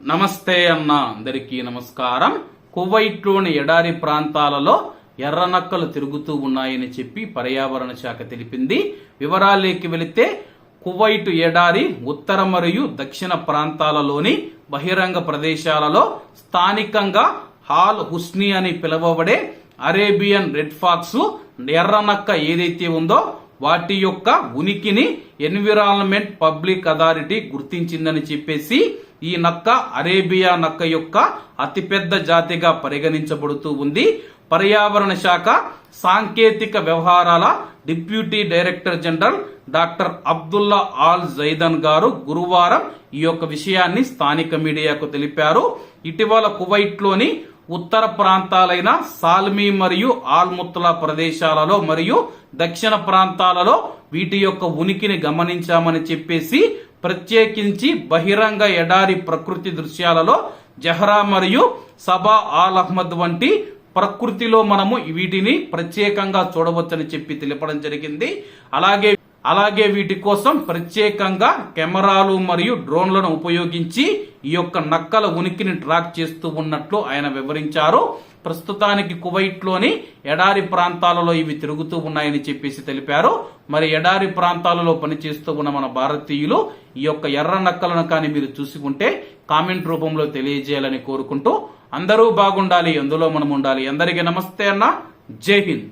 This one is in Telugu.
నమస్తే అన్న అందరికీ నమస్కారం. కువైట్లోని ఎడారి ప్రాంతాలలో ఎర్రనక్కలు తిరుగుతూ ఉన్నాయని చెప్పి పర్యావరణ శాఖ తెలిపింది. వివరాలేకి వెళితే కువైట్ ఎడారి ఉత్తర మరియు దక్షిణ ప్రాంతాలలోని బహిరంగ ప్రదేశాలలో స్థానికంగా హాల్ హుస్ని అని పిలువబడే అరేబియన్ రెడ్ ఫాక్స్ ఎర్రనక్క ఏదైతే ఉందో వాటి యొక్క ఉనికిని ఎన్విరాన్మెంట్ పబ్లిక్ అథారిటీ గుర్తించిందని చెప్పేసి ఈ నక్క అరేబియా నక్క యొక్క అతిపెద్ద జాతిగా పరిగణించబడుతూ ఉంది. పర్యావరణ శాఖ సాంకేతిక వ్యవహారాల deputy director general doctor Abdullah Al Zaidan గారు గురువారం ఈ యొక్క విషయాన్ని స్థానిక మీడియాకు తెలిపారు. ఇటీవల కువైట్లోని ఉత్తర ప్రాంతాలైన సాల్మీ మరియు ఆల్ముత్లా ప్రదేశాలలో మరియు దక్షిణ ప్రాంతాలలో వీటి యొక్క ఉనికిని గమనించామని చెప్పేసి ప్రత్యేకించి బహిరంగ ఎడారి ప్రకృతి దృశ్యాలలో జహరా మరియు సబా ఆల్ అహ్మద్ వంటి ప్రకృతిలో మనము వీటిని ప్రత్యేకంగా చూడవచ్చని చెప్పి తెలపడం జరిగింది. అలాగే అలాగే వీటి కోసం ప్రత్యేకంగా కెమెరాలు మరియు డ్రోన్లను ఉపయోగించి ఈ యొక్క నక్కల ఉనికిని ట్రాక్ చేస్తూ ఉన్నట్లు ఆయన వివరించారు. ప్రస్తుతానికి కువైట్లోని ఎడారి ప్రాంతాలలో ఇవి తిరుగుతూ ఉన్నాయని చెప్పేసి తెలిపారు. మరి ఎడారి ప్రాంతాలలో పనిచేస్తూ ఉన్న మన భారతీయులు ఈ యొక్క ఎర్ర నక్కలను కానీ మీరు చూసుకుంటే కామెంట్ రూపంలో తెలియజేయాలని కోరుకుంటూ అందరూ బాగుండాలి అందులో మనం ఉండాలి. అందరికీ నమస్తే అన్న. జై హింద్.